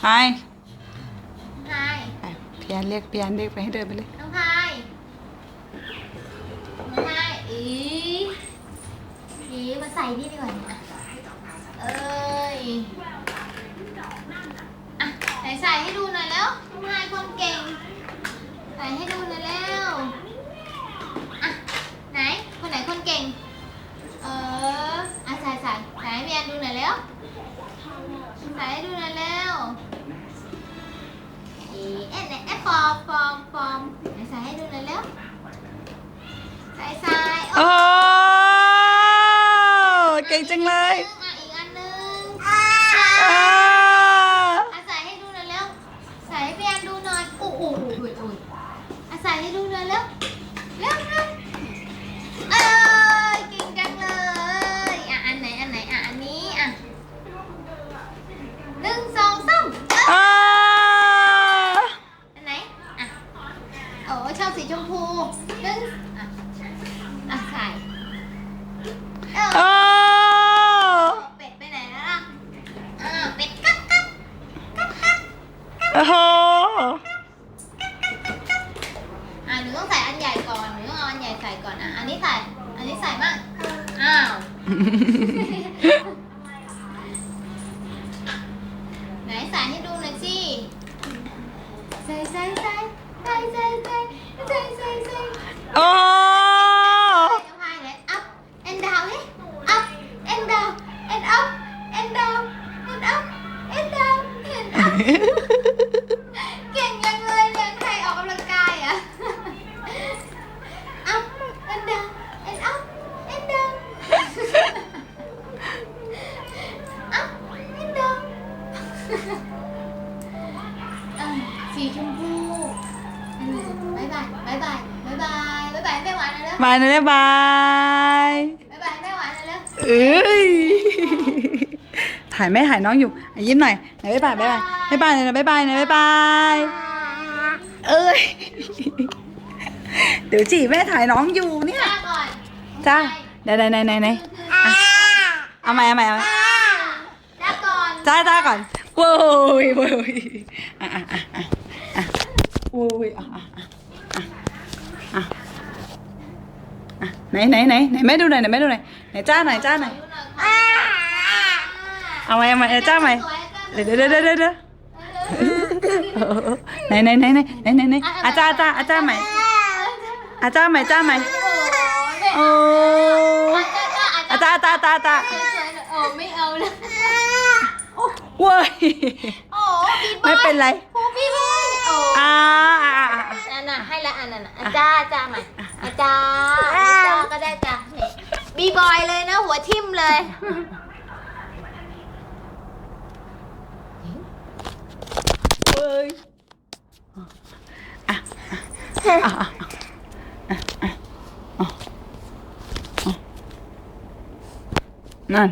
พายพายไปพี่อันเรียกพี่อันเรียกไปให้เดินไปเลยน้องพายน้องพายอีอีมาใส่นี่ดีกว่าเนี่ยเอ้ยอะไหนใส่ให้ดูหน่อยแล้วน้องพายคนเก่ง ใส่ให้ดูหน่อยแล้ว อ๊ะฟอมฟอมฟอมไหนใส่ให้ดูหน่อยแล้วใส่ใส่โอ้โอ้เก่งจังเลยอะอีกอันหนึงอ่าอะใส่ให้ดูหน่อยแล้วใส่ให้พี่แอนดูหน่อยโอ้โหโอ้โหโอ้โหอะใส่ให้ดูหน่อยแล้วเร็วเร็ว โอ้ชอบสีชมพูหนึ่งอะอะใส่เออโอ้เป็ดไปไหนแล้วล่ะอ่าเป็ดกักกักกักกักโอ้โหอะหนูต้องใส่อันใหญ่ก่อนหนูต้องเอาอันใหญ่ใส่ก่อนอะอันนี้ใส่ อันนี้ใส่มากอ้าว ไหนใส่ให้ดูหน่อยสิ ใส่ใส่ใส่ใส่ใส่ใส่ Oh! ายบายบายบายบายบายบายบายแม่หวานนะเร็วบายนะเนี่ยบายบายบายแม่หวานนะเร็วเอ้ยถ่ายแม่ถ่ายน้องอยู่อะยิ้มหน่อยไหนบ๊ายบายบ๊ายบายบ๊ายบายเลยนะบ๊ายบายนะบ๊ายบายเอ้ยเดี๋ยวจีแม่ถ่ายน้องอยู่เนี่ย จ้าก่อนจ้าไหนไหนไหนไหนไหนอะเอาใหม่เอาใหม่เอาใหม่จ้าก่อนจ้าจ้าก่อนโว้ยโว้ยอะอะอะอะอะโว้ยอะอะอะอะอะอะ ไหนไหนไหนไหนแม่ดูหน่อยไหนแม่ดูหน่อยไหนจ้าหน่อยจ้าหน่อยดูหนเอาไหมเอาไหมเออจ้าไหมเดี๋ยวเดี๋ยวเดี๋ยวเดี๋ยวเดี๋ยวเอไหนไหนไหนไหนไหนไหนไหนอาจ้าอาจ้าอาจ้าใหมอาจ้าใหมจ้าใหมโอ้โอ้อาจ้าจ้าอาอาจ้าจ้าอาจ้าอาจ้าโอ้ไม่เอาเลยว้ยโอ้บีบไม่เป็นไรครูบีบอยโอ้อ่าอ่าอ่าอ่าอันน่ะให้ละอันนั้นน่ะอาจ้าจ้าใหมอาจ้าอาจ้าก็ได้จ้าเนี่ย บีบอยเลยนะ หัวทิ่มเลยเว้ยอะอะอะอะอะอะอะนั่น